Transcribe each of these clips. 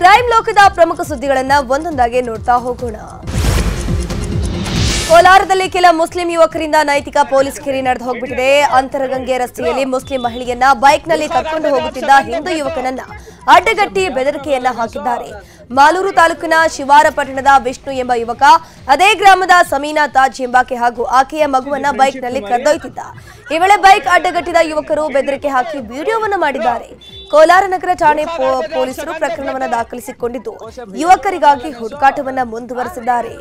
Crime ಲೋಕದ ಪ್ರಮುಖ ಸುದ್ದಿಗಳನ್ನ ಒಂದೊಂದಾಗಿ ನೋಡ್ತಾ ಹೋಗೋಣ. ಕೋಲಾರದಲ್ಲಿ ಕೆಲ ಮುಸ್ಲಿಂ ಯುವಕರಿಂದ ನೈತಿಕ ಪೊಲೀಸ್ ಕಿರಿ ನಡೆದು ಹೋಗ್ಬಿಟ್ಟಿದೆ. ಅಂತರಗಂಗೆ ರಸ್ತೆಯಲ್ಲಿ ಮುಸ್ಲಿಂ ಮಹಿಳೆಯನ್ನ ಬೈಕ್ನಲ್ಲಿ ಕರ್ಕೊಂಡು ಹೋಗುತ್ತಿದ್ದ ಹಿಂದೂ ಯುವಕನನ್ನ ಅಡ್ಡಗಟ್ಟಿ ಬೆದರಿಕೆಯನ್ನ ಹಾಕಿದ್ದಾರೆ. ಮಾಲೂರು ತಾಲೂಕಿನ ಶಿವಾರಪಟ್ಟಣದ ವಿಷ್ಣು ಎಂಬ ಯುವಕ ಅದೇ ಗ್ರಾಮದ ಸಮೀನಾ ತಾಜ್ ಎಂಬಾಕೆ ಹಾಗೂ ಆಕೆಯ ಮಗುವನ್ನ ಬೈಕ್ನಲ್ಲಿ ಕರೆದೊಯ್ತಿದ್ದ. ಈ ವೇಳೆ ಬೈಕ್ ಅಡ್ಡಗಟ್ಟಿದ ಯುವಕರು ಬೆದರಿಕೆ ಹಾಕಿ ವಿಡಿಯೋವನ್ನು ಮಾಡಿದ್ದಾರೆ. ಕೋಲಾರ ನಗರ ಠಾಣೆ ಪೊಲೀಸರು ಪ್ರಕರಣವನ್ನು ದಾಖಲಿಸಿಕೊಂಡಿದ್ದು. ಯುವಕರಿಗಾಗಿ ಹುಡುಕಾಟವನ್ನು ಮುಂದುವರೆಸಿದ್ದಾರೆ.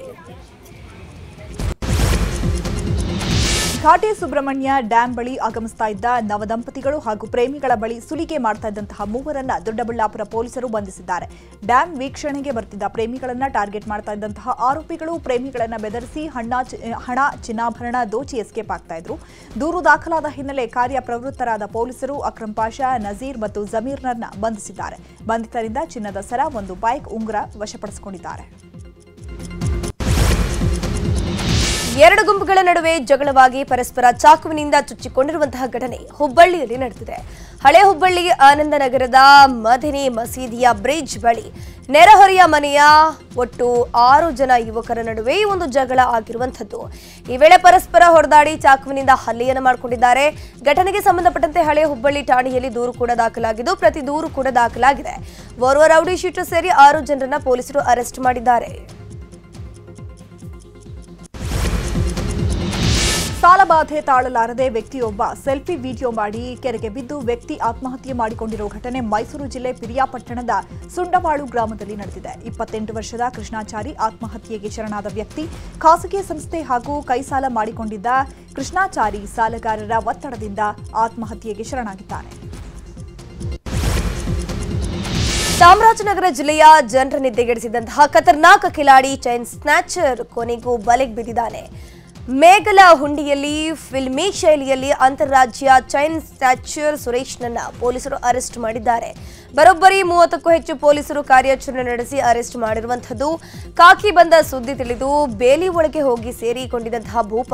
ಘಾಟಿ ಸುಬ್ರಹ್ಮಣ್ಯ ಡ್ಯಾಂ ಬಳಿ ಆಗಮಿಸ್ತಾ ಇದ್ದ ನವದಂಪತಿಗಳು ಹಾಗೂ ಪ್ರೇಮಿಗಳ ಬಳಿ ಸುಲಿಗೆ ಮಾಡ್ತಾ ಇದ್ದಂತಹ ಮೂವರನ್ನ ದೊಡ್ಡಬಳ್ಳಾಪುರ ಪೊಲೀಸರು ಬಂಧಿಸಿದ್ದಾರೆ. ಡ್ಯಾಂ ವೀಕ್ಷಣೆಗೆ ಬರ್ತಿದ್ದ ಪ್ರೇಮಿಗಳನ್ನ ಟಾರ್ಗೆಟ್ ಮಾಡ್ತಾ ಇದ್ದಂತಹ ಆರೋಪಿಗಳು ಪ್ರೇಮಿಗಳನ್ನ ಬೆದರಿಸಿ ಹಣ ಹಣ ಚಿನ್ನಾಭರಣ ದೋಚಿ ಎಸ್ಕೇಪ್ ಆಗ್ತಾ ಇದ್ರು. ದೂರು ದಾಖಲಾದ ಹಿನ್ನೆಲೆ ಕಾರ್ಯಪ್ರವೃತ್ತರಾದ ಪೊಲೀಸರು ಅಕ್ರಮ್ ಪಾಷಾ, ನಜೀರ್ ಮತ್ತು ಜಮೀರ್ನರ್ನ ಬಂಧಿಸಿದ್ದಾರೆ. ಬಂಧಿತರಿಂದ ಚಿನ್ನದ ಸರ, ಒಂದು ಬೈಕ್ ಉಂಗುರ ವಶಪಡಿಸಿಕೊಂಡಿದ್ದಾರೆ. ಎರಡು ಗುಂಪುಗಳ ನಡುವೆ ಜಗಳವಾಗಿ ಪರಸ್ಪರ ಚಾಕುವಿನಿಂದ ಚುಚ್ಚಿಕೊಂಡಿರುವಂತಹ ಘಟನೆ ಹುಬ್ಬಳ್ಳಿಯಲ್ಲಿ ನಡೆದಿದೆ. ಹಳೆ ಹುಬ್ಬಳ್ಳಿ ಆನಂದನಗರದ ಮದಿನಿ ಮಸೀದಿಯ ಬ್ರಿಡ್ಜ್ ಬಳಿ ನೆರೆಹೊರೆಯ ಮನೆಯ ಒಟ್ಟು ಆರು ಜನ ಯುವಕರ ನಡುವೆ ಈ ಒಂದು ಜಗಳ ಆಗಿರುವಂಥದ್ದು. ಈ ವೇಳೆ ಪರಸ್ಪರ ಹೊಡೆದಾಡಿ ಚಾಕುವಿನಿಂದ ಹಲ್ಲೆಯನ್ನು ಮಾಡಿಕೊಂಡಿದ್ದಾರೆ. ಘಟನೆಗೆ ಸಂಬಂಧಪಟ್ಟಂತೆ ಹಳೆ ಹುಬ್ಬಳ್ಳಿ ಠಾಣೆಯಲ್ಲಿ ದೂರು ಕೂಡ ದಾಖಲಾಗಿದ್ದು, ಪ್ರತಿ ದೂರು ಕೂಡ ದಾಖಲಾಗಿದೆ. ಓರ್ವ ರೌಡಿ ಶೀಟರ್ ಸೇರಿ ಆರು ಜನರನ್ನ ಪೊಲೀಸರು ಅರೆಸ್ಟ್ ಮಾಡಿದ್ದಾರೆ. ಸಾಲಬಾಧೆ ತಾಳಲಾರದೆ ವ್ಯಕ್ತಿಯೊಬ್ಬ ಸೆಲ್ಫಿ ವಿಡಿಯೋ ಮಾಡಿ ಕೆರೆಗೆ ಬಿದ್ದು ವ್ಯಕ್ತಿ ಆತ್ಮಹತ್ಯೆ ಮಾಡಿಕೊಂಡಿರುವ ಘಟನೆ ಮೈಸೂರು ಜಿಲ್ಲೆ ಪಿರಿಯಾಪಟ್ಟಣದ ಸುಂಡವಾಳು ಗ್ರಾಮದಲ್ಲಿ ನಡೆದಿದೆ. ಇಪ್ಪತ್ತೆಂಟು ವರ್ಷದ ಕೃಷ್ಣಾಚಾರಿ ಆತ್ಮಹತ್ಯೆಗೆ ಶರಣಾದ ವ್ಯಕ್ತಿ ಖಾಸಗಿ ಸಂಸ್ಥೆ ಹಾಗೂ ಕೈಸಾಲ ಮಾಡಿಕೊಂಡಿದ್ದ ಕೃಷ್ಣಾಚಾರಿ ಸಾಲಗಾರರ ಒತ್ತಡದಿಂದ ಆತ್ಮಹತ್ಯೆಗೆ ಶರಣಾಗಿದ್ದಾರೆ ಚಾಮರಾಜನಗರ ಜಿಲ್ಲೆಯ ಜನರ ನಿದ್ದೆಗೆಡಿಸಿದಂತಹ ಖತರ್ನಾಕ್ ಕಿಲಾಡಿ ಚೈನ್ ಸ್ನ್ಯಾಚರ್ ಕೊನೆಗೂ ಬಲೆಗೆ ಬಿದ್ದಿದ್ದಾನೆ. ಮೇಘಲ ಹುಂಡಿಯಲ್ಲಿ, ಫಿಲ್ಮಿ ಶೈಲಿಯಲ್ಲಿ ಅಂತಾರಾಜ್ಯ ಚೈನ್ ಸ್ಟ್ಯಾಚ್ಯೂರ್ ಸುರೇಶ್ನನ್ನ ಪೊಲೀಸರು ಅರೆಸ್ಟ್ ಮಾಡಿದ್ದಾರೆ. ಬರೋಬ್ಬರಿ ಮೂವತ್ತಕ್ಕೂ ಹೆಚ್ಚು ಪೊಲೀಸರು ಕಾರ್ಯಾಚರಣೆ ನಡೆಸಿ ಅರೆಸ್ಟ್ ಮಾಡಿರುವಂಥದ್ದು. ಕಾಕಿ ಬಂದ ಸುದ್ದಿ ತಿಳಿದು ಬೇಲಿ ಒಳಗೆ ಹೋಗಿ ಸೇರಿಕೊಂಡಿದ್ದಂತಹ ಭೂಪ.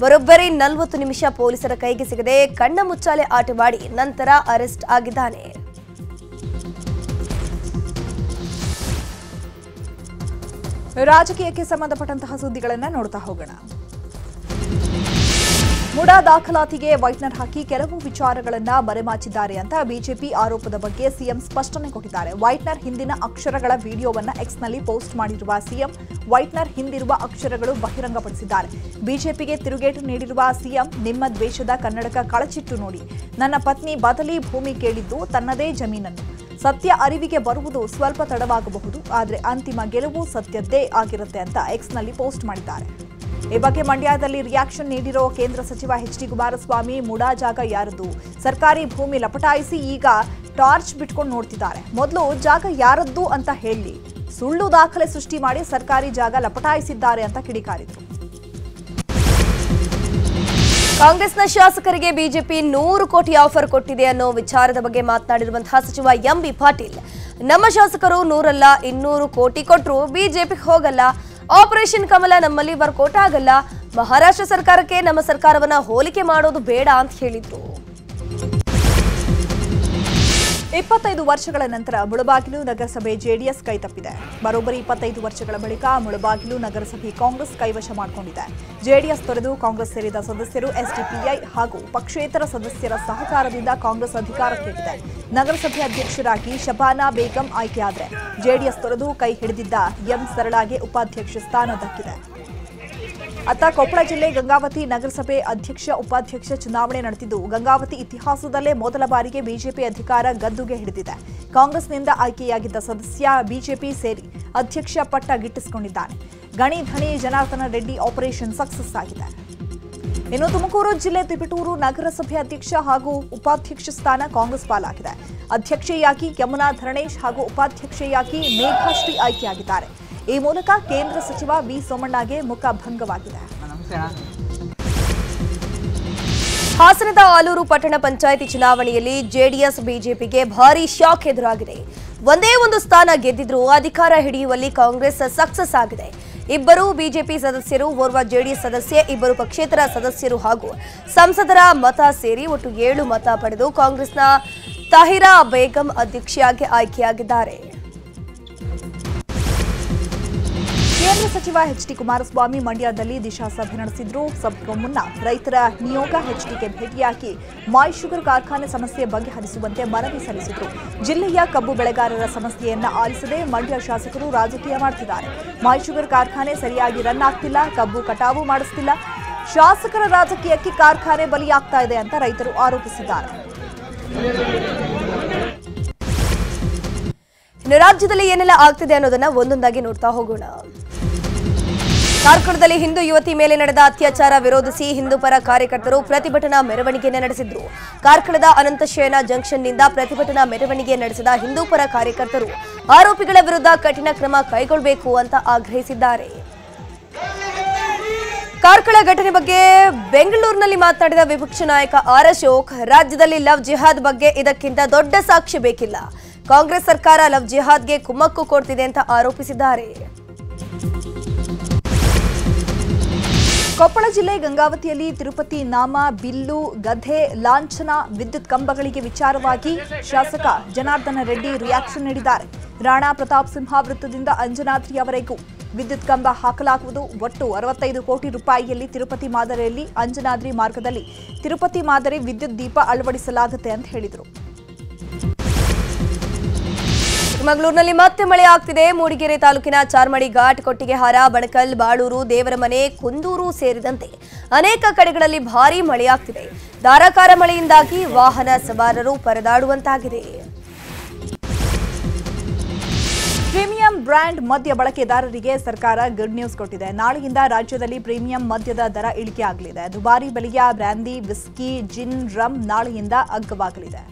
ಬರೋಬ್ಬರಿ ನಲವತ್ತು ನಿಮಿಷ ಪೊಲೀಸರ ಕೈಗೆ ಸಿಗದೆ ಕಣ್ಣ ಮುಚ್ಚಾಲೆ ಆಟವಾಡಿ ನಂತರ ಅರೆಸ್ಟ್ ಆಗಿದ್ದಾನೆ. ರಾಜಕೀಯಕ್ಕೆ ಸಂಬಂಧಪಟ್ಟಂತಹ ಸುದ್ದಿಗಳನ್ನ ನೋಡ್ತಾ ಹೋಗೋಣ. ಮುಡಾ ದಾಖಲಾತಿಗೆ ವೈಟ್ನರ್ ಹಾಕಿ ಕೆಲವು ವಿಚಾರಗಳನ್ನ ಮರೆಮಾಚಿದ್ದಾರೆ ಅಂತ ಬಿಜೆಪಿ ಆರೋಪದ ಬಗ್ಗೆ ಸಿಎಂ ಸ್ಪಷ್ಟನೆ ಕೊಟ್ಟಿದ್ದಾರೆ. ವೈಟ್ನರ್ ಹಿಂದಿನ ಅಕ್ಷರಗಳ ವಿಡಿಯೋವನ್ನ ಎಕ್ಸ್ನಲ್ಲಿ ಪೋಸ್ಟ್ ಮಾಡಿರುವ ಸಿಎಂ ವೈಟ್ನರ್ ಹಿಂದಿರುವ ಅಕ್ಷರಗಳು ಬಹಿರಂಗಪಡಿಸಿದ್ದಾರೆ. ಬಿಜೆಪಿಗೆ ತಿರುಗೇಟು ನೀಡಿರುವ ಸಿಎಂ ನಿಮ್ಮ ದ್ವೇಷದ ಕನ್ನಡಕ ಕಳಚಿಟ್ಟು ನೋಡಿ. ನನ್ನ ಪತ್ನಿ ಬದಲಿ ಭೂಮಿ ಕೇಳಿದ್ದು ತನ್ನದೇ ಜಮೀನನ್ನು. ಸತ್ಯ ಅರಿವಿಗೆ ಬರುವುದು ಸ್ವಲ್ಪ ತಡವಾಗಬಹುದು, ಆದರೆ ಅಂತಿಮ ಗೆಲುವು ಸತ್ಯದ್ದೇ ಆಗಿರುತ್ತೆ ಅಂತ ಎಕ್ಸ್ನಲ್ಲಿ ಪೋಸ್ಟ್ ಮಾಡಿದ್ದಾರೆ. ಈ ಬಗ್ಗೆ ಮಂಡ್ಯದಲ್ಲಿ ರಿಯಾಕ್ಷನ್ ನೀಡಿರೋ ಕೇಂದ್ರ ಸಚಿವ ಎಚ್ ಡಿ ಕುಮಾರಸ್ವಾಮಿ ಮುಡಾ ಜಾಗ ಯಾರದು? ಸರ್ಕಾರಿ ಭೂಮಿ ಲಪಟಾಯಿಸಿ ಈಗ ಟಾರ್ಚ್ ಬಿಟ್ಕೊಂಡು ನೋಡ್ತಿದ್ದಾರೆ. ಮೊದಲು ಜಾಗ ಯಾರದ್ದು ಅಂತ ಹೇಳಿ. ಸುಳ್ಳು ದಾಖಲೆ ಸೃಷ್ಟಿ ಮಾಡಿ ಸರ್ಕಾರಿ ಜಾಗ ಲಪಟಾಯಿಸಿದ್ದಾರೆ ಅಂತ ಕಿಡಿಕಾರಿದ್ರು. ಕಾಂಗ್ರೆಸ್ನ ಶಾಸಕರಿಗೆ ಬಿಜೆಪಿ ನೂರು ಕೋಟಿ ಆಫರ್ ಕೊಟ್ಟಿದೆ ಅನ್ನೋ ವಿಚಾರದ ಬಗ್ಗೆ ಮಾತನಾಡಿರುವಂತಹ ಸಚಿವ ಎಂ ಬಿ ಪಾಟೀಲ್. ನಮ್ಮ ಶಾಸಕರು ನೂರಲ್ಲ, ಇನ್ನೂರು ಕೋಟಿ ಕೊಟ್ಟರು ಬಿಜೆಪಿಗೆ ಹೋಗಲ್ಲ. ಆಪರೇಷನ್ ಕಮಲ ನಮ್ಮಲ್ಲಿ ವರ್ಕೌಟ್ ಆಗಲ್ಲ. ಮಹಾರಾಷ್ಟ್ರ ಸರ್ಕಾರಕ್ಕೆ ನಮ್ಮ ಸರ್ಕಾರವನ್ನ ಹೋಲಿಕೆ ಮಾಡೋದು ಬೇಡ ಅಂತ ಹೇಳಿದ್ರು. ಇಪ್ಪತ್ತೈದು ವರ್ಷಗಳ ನಂತರ ಮುಳಬಾಗಿಲು ನಗರಸಭೆ ಜೆಡಿಎಸ್ ಕೈತಪ್ಪಿದೆ. ಬರೋಬ್ಬರಿ ಇಪ್ಪತ್ತೈದು ವರ್ಷಗಳ ಬಳಿಕ ಮುಳಬಾಗಿಲು ನಗರಸಭೆ ಕಾಂಗ್ರೆಸ್ ಕೈವಶ ಮಾಡಿಕೊಂಡಿದೆ. ಜೆಡಿಎಸ್ ತೊರೆದು ಕಾಂಗ್ರೆಸ್ ಸೇರಿದ ಸದಸ್ಯರು ಎಸ್ಡಿಪಿಐ ಹಾಗೂ ಪಕ್ಷೇತರ ಸದಸ್ಯರ ಸಹಕಾರದಿಂದ ಕಾಂಗ್ರೆಸ್ ಅಧಿಕಾರಕ್ಕೇರಿದೆ. ನಗರಸಭೆ ಅಧ್ಯಕ್ಷರಾಗಿ ಶಬಾನಾ ಬೇಗಂ ಆಯ್ಕೆಯಾದರೆ ಜೆಡಿಎಸ್ ತೊರೆದು ಕೈ ಹಿಡಿದಿದ್ದ ಎಂ. ಸರಳಾಗೆ ಉಪಾಧ್ಯಕ್ಷ ಸ್ಥಾನ ದಕ್ಕಿದೆ. ಅತ್ತ ಕೊಪ್ಪಳ ಜಿಲ್ಲೆ ಗಂಗಾವತಿ ನಗರಸಭೆ ಅಧ್ಯಕ್ಷ, ಉಪಾಧ್ಯಕ್ಷ ಚುನಾವಣೆ ನಡೆದಿದ್ದು, ಗಂಗಾವತಿ ಇತಿಹಾಸದಲ್ಲೇ ಮೊದಲ ಬಾರಿಗೆ ಬಿಜೆಪಿ ಅಧಿಕಾರ ಗದ್ದುಗೆ ಹಿಡಿದಿದೆ. ಕಾಂಗ್ರೆಸ್ನಿಂದ ಆಯ್ಕೆಯಾಗಿದ್ದ ಸದಸ್ಯ ಬಿಜೆಪಿ ಸೇರಿ ಅಧ್ಯಕ್ಷ ಪಟ್ಟ ಗಿಟ್ಟಿಸಿಕೊಂಡಿದ್ದಾನೆ ಗಣಿ ಧಣಿ ಜನಾರ್ದನ ರೆಡ್ಡಿ ಆಪರೇಷನ್ ಸಕ್ಸಸ್ ಆಗಿದೆ. ಇನ್ನು ತುಮಕೂರು ಜಿಲ್ಲೆ ತಿಪಟೂರು ನಗರಸಭೆ ಅಧ್ಯಕ್ಷ ಹಾಗೂ ಉಪಾಧ್ಯಕ್ಷ ಸ್ಥಾನ ಕಾಂಗ್ರೆಸ್ ಪಾಲಾಗಿದೆ. ಅಧ್ಯಕ್ಷೆಯಾಗಿ ಯಮುನಾ ಧರಣೇಶ್ ಹಾಗೂ ಉಪಾಧ್ಯಕ್ಷೆಯಾಗಿ ಮೇಘಾಶ್ರೀ ಆಯ್ಕೆಯಾಗಿದ್ದಾರೆ. ಈ ಮೂಲಕ ಕೇಂದ್ರ ಸಚಿವ ವಿ ಸೋಮಣ್ಣಗೆ ಮುಖ ಭಂಗವಾಗಿದೆ. ಹಾಸನದ ಆಲೂರು ಪಟ್ಟಣ ಪಂಚಾಯಿತಿ ಚುನಾವಣೆಯಲ್ಲಿ ಜೆಡಿಎಸ್ ಬಿಜೆಪಿಗೆ ಭಾರಿ ಶಾಕ್ ಎದುರಾಗಿದೆ. ಒಂದೇ ಒಂದು ಸ್ಥಾನ ಗೆದ್ದಿದ್ರೂ ಅಧಿಕಾರ ಹಿಡಿಯುವಲ್ಲಿ ಕಾಂಗ್ರೆಸ್ ಸಕ್ಸಸ್ ಆಗಿದೆ. ಇಬ್ಬರು ಬಿಜೆಪಿ ಸದಸ್ಯರು ಓರ್ವ ಜೆಡಿಎಸ್ ಸದಸ್ಯೆ ಇಬ್ಬರು ಪಕ್ಷೇತರ ಸದಸ್ಯರು ಹಾಗೂ ಸಂಸದರ ಮತ ಸೇರಿ ಒಟ್ಟು ಏಳು ಮತ ಪಡೆದು ಕಾಂಗ್ರೆಸ್ನ ತಾಹಿರಾ ಬೇಗಂ ಅಧ್ಯಕ್ಷೆಯಾಗಿ ಆಯ್ಕೆಯಾಗಿದ್ದಾರೆ. ಕೇಂದ್ರ ಸಚಿವ ಎಚ್ ಡಿ ಕುಮಾರಸ್ವಾಮಿ ಮಂಡ್ಯದಲ್ಲಿ ದಿಶಾ ಸಭೆ ನಡೆಸಿದ್ರು. ಸಭೆಗೂ ಮುನ್ನ ರೈತರ ನಿಯೋಗ ಎಚ್ಡಿಗೆ ಭೇಟಿಯಾಗಿ ಮಾಯ್ ಶುಗರ್ ಕಾರ್ಖಾನೆ ಸಮಸ್ಯೆ ಬಗೆಹರಿಸುವಂತೆ ಮನವಿ ಸಲ್ಲಿಸಿದ್ರು. ಜಿಲ್ಲೆಯ ಕಬ್ಬು ಬೆಳೆಗಾರರ ಸಮಸ್ಯೆಯನ್ನ ಆಲಿಸದೆ ಮಂಡ್ಯ ಶಾಸಕರು ರಾಜಕೀಯ ಮಾಡ್ತಿದ್ದಾರೆ. ಮಾಯ್ ಶುಗರ್ ಕಾರ್ಖಾನೆ ಸರಿಯಾಗಿ ರನ್ ಆಗ್ತಿಲ್ಲ, ಕಬ್ಬು ಕಟಾವು ಮಾಡಿಸ್ತಿಲ್ಲ. ಶಾಸಕರ ರಾಜಕೀಯಕ್ಕೆ ಕಾರ್ಖಾನೆ ಬಲಿಯಾಗ್ತಾ ಇದೆ ಅಂತ ರೈತರು ಆರೋಪಿಸಿದ್ದಾರೆ. ರಾಜ್ಯದಲ್ಲಿ ಏನೆಲ್ಲ ಆಗ್ತಿದೆ ಅನ್ನೋದನ್ನ ಒಂದೊಂದಾಗಿ ನೋಡ್ತಾ ಹೋಗೋಣ. ಕಾರ್ಕಳದಲ್ಲಿ ಹಿಂದೂ ಯುವತಿ ಮೇಲೆ ನಡೆದ ಅತ್ಯಾಚಾರ ವಿರೋಧಿಸಿ ಹಿಂದೂ ಪರ ಕಾರ್ಯಕರ್ತರು ಪ್ರತಿಭಟನಾ ಮೆರವಣಿಗೆಯನ್ನು ನಡೆಸಿದ್ರು. ಕಾರ್ಕಳದ ಅನಂತಶಯನ ಜಂಕ್ಷನ್ನಿಂದ ಪ್ರತಿಭಟನಾ ಮೆರವಣಿಗೆ ನಡೆಸಿದ ಹಿಂದೂ ಪರ ಕಾರ್ಯಕರ್ತರು ಆರೋಪಿಗಳ ವಿರುದ್ಧ ಕಠಿಣ ಕ್ರಮ ಕೈಗೊಳ್ಳಬೇಕು ಅಂತ ಆಗ್ರಹಿಸಿದ್ದಾರೆ. ಕಾರ್ಕಳ ಘಟನೆ ಬಗ್ಗೆ ಬೆಂಗಳೂರಿನಲ್ಲಿ ಮಾತನಾಡಿದ ವಿಪಕ್ಷ ನಾಯಕ ಆರ್ ಅಶೋಕ್, ರಾಜ್ಯದಲ್ಲಿ ಲವ್ ಜಿಹಾದ್ ಬಗ್ಗೆ ಇದಕ್ಕಿಂತ ದೊಡ್ಡ ಸಾಕ್ಷಿ ಬೇಕಿಲ್ಲ. ಕಾಂಗ್ರೆಸ್ ಸರ್ಕಾರ ಲವ್ ಜಿಹಾದ್ಗೆ ಕುಮ್ಮಕ್ಕು ಕೊಡ್ತಿದೆ ಅಂತ ಆರೋಪಿಸಿದ್ದಾರೆ. ಕೊಪ್ಪಳ ಜಿಲ್ಲೆ ಗಂಗಾವತಿಯಲ್ಲಿ ತಿರುಪತಿ ನಾಮ, ಬಿಲ್ಲು ಗಧೆ ಲಾಂಛನ, ವಿದ್ಯುತ್ ಕಂಬಗಳಿಗೆ ವಿಚಾರವಾಗಿ ಶಾಸಕ ಜನಾರ್ದನ ರೆಡ್ಡಿ ರಿಯಾಕ್ಷನ್ ನೀಡಿದ್ದಾರೆ. ರಾಣಾ ಪ್ರತಾಪ್ ಸಿಂಹ ವೃತ್ತದಿಂದ ಅಂಜನಾದ್ರಿಯವರೆಗೂ ವಿದ್ಯುತ್ ಕಂಬ ಹಾಕಲಾಗುವುದು. ಒಟ್ಟು ಅರವತ್ತೈದು ಕೋಟಿ ರೂಪಾಯಿಯಲ್ಲಿ ತಿರುಪತಿ ಮಾದರಿಯಲ್ಲಿ ಅಂಜನಾದ್ರಿ ಮಾರ್ಗದಲ್ಲಿ ತಿರುಪತಿ ಮಾದರಿ ವಿದ್ಯುತ್ ದೀಪ ಅಳವಡಿಸಲಾಗುತ್ತೆ ಅಂತ ಹೇಳಿದರು. ಚಿಕ್ಕಮಗಳೂರಿನಲ್ಲಿ ಮತ್ತೆ ಮಳೆ ಆಗ್ತಿದೆ. ಮೂಡಿಗೆರೆ ತಾಲೂಕಿನ ಚಾರ್ಮಡಿ ಘಾಟ್ ಕೊಟ್ಟಿಗೆಹಾರ ಬಣಕಲ್, ಬಾಳೂರು, ದೇವರಮನೆ, ಕುಂದೂರು ಸೇರಿದಂತೆ ಅನೇಕ ಕಡೆಗಳಲ್ಲಿ ಭಾರೀ ಮಳೆಯಾಗ್ತಿದೆ ಧಾರಾಕಾರ ಮಳೆಯಿಂದಾಗಿ ವಾಹನ ಸವಾರರು ಪರದಾಡುವಂತಾಗಿದೆ. ಪ್ರೀಮಿಯಂ ಬ್ರ್ಯಾಂಡ್ ಮದ್ಯ ಬಳಕೆದಾರರಿಗೆ ಸರ್ಕಾರ ಗುಡ್ ನ್ಯೂಸ್ ಕೊಟ್ಟಿದೆ. ನಾಳೆಯಿಂದ ರಾಜ್ಯದಲ್ಲಿ ಪ್ರೀಮಿಯಂ ಮದ್ಯದ ದರ ಇಳಿಕೆ ಆಗಲಿದೆ ದುಬಾರಿ ಬೆಲೆಯ ಬ್ರ್ಯಾಂದಿ ವಿಸ್ಕಿ, ಜಿನ್ ರಮ್ ನಾಳೆಯಿಂದ ಅಗ್ಗವಾಗಲಿದೆ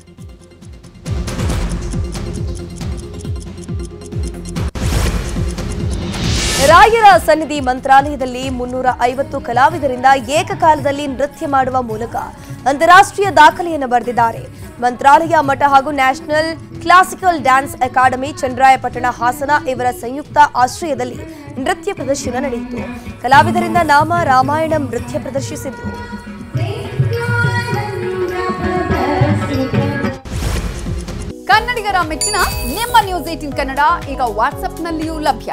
ರಾಯರ ಸನ್ನಿಧಿ ಮಂತ್ರಾಲಯದಲ್ಲಿ ಮುನ್ನೂರ ಐವತ್ತು ಕಲಾವಿದರಿಂದ ಏಕಕಾಲದಲ್ಲಿ ನೃತ್ಯ ಮಾಡುವ ಮೂಲಕ ಅಂತಾರಾಷ್ಟ್ರೀಯ ದಾಖಲೆಯನ್ನು ಬರೆದಿದ್ದಾರೆ. ಮಂತ್ರಾಲಯ ಮಠ ಹಾಗೂ national classical dance academy Chandrayapattana Hassan ಇವರ ಸಂಯುಕ್ತ ಆಶ್ರಯದಲ್ಲಿ ನೃತ್ಯ ಪ್ರದರ್ಶನ ನಡೆಯಿತು. ಕಲಾವಿದರಿಂದ ನಾಮ ರಾಮಾಯಣ ನೃತ್ಯ ಪ್ರದರ್ಶಿಸಿದ್ದು ಕನ್ನಡಿಗರ ಮೆಚ್ಚಿನ ನಿಮ್ಮ ನ್ಯೂಸ್ ಏಟಿನ್ ಕನ್ನಡ ಈಗ ವಾಟ್ಸ್ಆಪ್ನಲ್ಲಿಯೂ ಲಭ್ಯ.